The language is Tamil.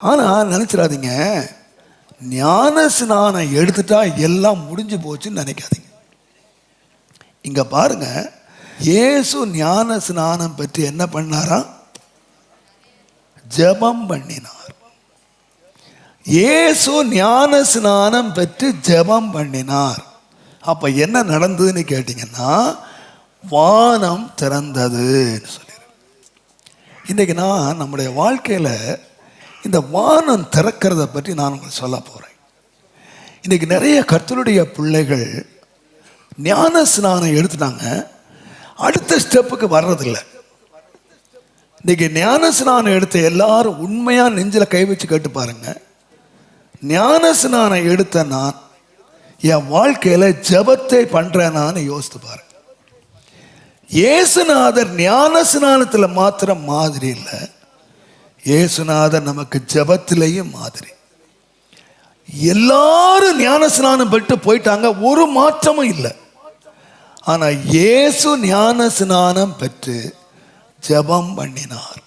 ஆனால் நினச்சிடாதீங்க. ஞான ஸ்நானம் எடுத்துட்டா எல்லாம் முடிஞ்சு போச்சுன்னு நினைக்காதீங்க. இங்கே பாருங்க இயேசு ஞான ஸ்நானம் பற்றி என்ன பண்ணாரா? ஜெபம் பண்ணினார். இயேசு ஞான ஸ்நானம் பெற்று ஜெபம் பண்ணினார். அப்போ என்ன நடந்ததுன்னு கேட்டிங்கன்னா வானம் திறந்ததுன்னு சொல்லி இன்றைக்கி நான் நம்முடைய வாழ்க்கையில் இந்த வானம் திறக்கிறத பற்றி நான் உங்களுக்கு சொல்ல போகிறேன் இன்றைக்கி நிறைய கர்த்தருடைய பிள்ளைகள் ஞான ஸ்நானம் எடுத்துட்டாங்க. அடுத்த ஸ்டெப்புக்கு வர்றதில்லை. இன்றைக்கி ஞான ஸ்நானம் எடுத்த எல்லாரும் உண்மையாக நெஞ்சில் கை வச்சு கேட்டு பாருங்க. ஞான ஸ்நானம் எடுத்த நான் என் வாழ்க்கையில் ஜபத்தை பண்ணுறேனான்னு யோசித்து பாருங்கள் இயேசுநாதர் ஞான ஸ்நானத்தில் மாத்திரம் மாதிரி இல்லை. இயேசுநாதர் நமக்கு ஜபத்திலேயும் மாதிரி. எல்லாரும் ஞான ஸ்நானம் பெற்று போயிட்டாங்க ஒரு மாற்றமும் இல்லை. ஆனால் இயேசு ஞான ஸ்நானம் பெற்று ஜெபம் பண்ணினார்.